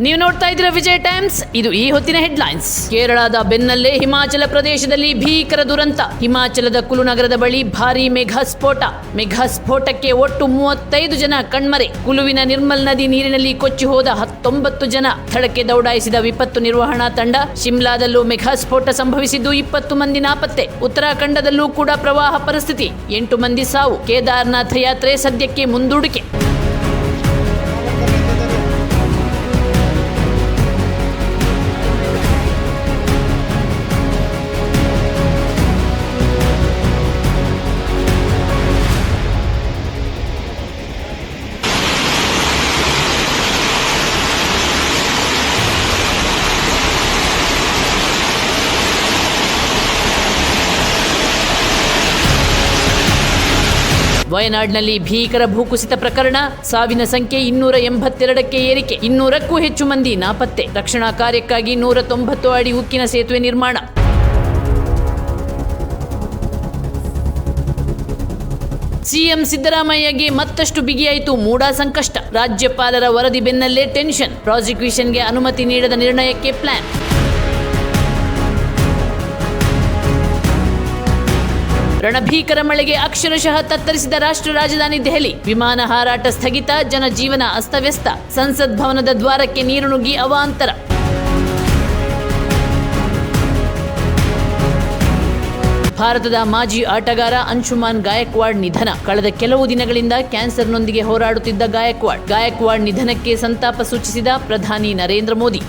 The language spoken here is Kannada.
ನೀವು ನೋಡ್ತಾ ಇದ್ದೀರಾ ವಿಜಯ್ ಟೈಮ್ಸ್? ಇದು ಈ ಹೊತ್ತಿನ ಹೆಡ್ಲೈನ್ಸ್. ಕೇರಳದ ಬೆನ್ನಲ್ಲೇ ಹಿಮಾಚಲ ಪ್ರದೇಶದಲ್ಲಿ ಭೀಕರ ದುರಂತ. ಹಿಮಾಚಲದ ಕುಲುನಗರದ ಬಳಿ ಭಾರೀ ಮೆಘಾ ಸ್ಫೋಟ ಮೆಘಾ ಸ್ಫೋಟಕ್ಕೆ ಒಟ್ಟು ಮೂವತ್ತೈದು ಜನ ಕಣ್ಮರೆ. ಕುಲುವಿನ ನಿರ್ಮಲ್ ನದಿ ನೀರಿನಲ್ಲಿ ಕೊಚ್ಚಿ ಹೋದ ಹತ್ತೊಂಬತ್ತು ಜನ. ಸ್ಥಳಕ್ಕೆ ದೌಡಾಯಿಸಿದ ವಿಪತ್ತು ನಿರ್ವಹಣಾ ತಂಡ ಶಿಮ್ಲಾದಲ್ಲೂ ಮೆಘಾ ಸ್ಫೋಟ ಸಂಭವಿಸಿದ್ದು ಇಪ್ಪತ್ತು ಮಂದಿ ನಾಪತ್ತೆ. ಉತ್ತರಾಖಂಡದಲ್ಲೂ ಕೂಡ ಪ್ರವಾಹ ಪರಿಸ್ಥಿತಿ. ಎಂಟು ಮಂದಿ ಸಾವು. ಕೇದಾರ್ನಾಥ ಯಾತ್ರೆ ಸದ್ಯಕ್ಕೆ ಮುಂದೂಡಿಕೆ. ವಯನಾಡ್ನಲ್ಲಿ ಭೀಕರ ಭೂಕುಸಿತ ಪ್ರಕರಣ, ಸಾವಿನ ಸಂಖ್ಯೆ ಇನ್ನೂರ ಎಂಬತ್ತೆರಡಕ್ಕೆ ಏರಿಕೆ, ಇನ್ನೂರಕ್ಕೂ ಹೆಚ್ಚು ಮಂದಿ ನಾಪತ್ತೆ. ರಕ್ಷಣಾ ಕಾರ್ಯಕ್ಕಾಗಿ ನೂರ ತೊಂಬತ್ತು ಅಡಿ ಉಕ್ಕಿನ ಸೇತುವೆ ನಿರ್ಮಾಣ. ಸಿಎಂ ಸಿದ್ದರಾಮಯ್ಯಗೆ ಮತ್ತಷ್ಟು ಬಿಗಿಯಾಯಿತು ಮೂಡಾ ಸಂಕಷ್ಟ. ರಾಜ್ಯಪಾಲರ ವರದಿ ಬೆನ್ನಲ್ಲೇ ಟೆನ್ಷನ್. ಪ್ರಾಸಿಕ್ಯೂಷನ್ಗೆ ಅನುಮತಿ ನೀಡದ ನಿರ್ಣಯಕ್ಕೆ ಪ್ಲಾನ್. ರಣಭೀಕರ ಮಳೆಗೆ ಅಕ್ಷರಶಃ ತತ್ತರಿಸಿದ ರಾಷ್ಟ್ರ ರಾಜಧಾನಿ ದೆಹಲಿ. ವಿಮಾನ ಹಾರಾಟ ಸ್ಥಗಿತ ಜನಜೀವನ ಅಸ್ತವ್ಯಸ್ತ. ಸಂಸತ್ ಭವನದ ದ್ವಾರಕ್ಕೆ ನೀರು ನುಗ್ಗಿ ಅವಾಂತರ. ಭಾರತದ ಮಾಜಿ ಆಟಗಾರ ಅಂಶುಮಾನ್ ಗಾಯಕ್ವಾಡ್ ನಿಧನ. ಕಳೆದ ಕೆಲವು ದಿನಗಳಿಂದ ಕ್ಯಾನ್ಸರ್ನೊಂದಿಗೆ ಹೋರಾಡುತ್ತಿದ್ದ ಗಾಯಕ್ವಾಡ್. ಗಾಯಕ್ವಾಡ್ ನಿಧನಕ್ಕೆ ಸಂತಾಪ ಸೂಚಿಸಿದ ಪ್ರಧಾನಿ ನರೇಂದ್ರ ಮೋದಿ.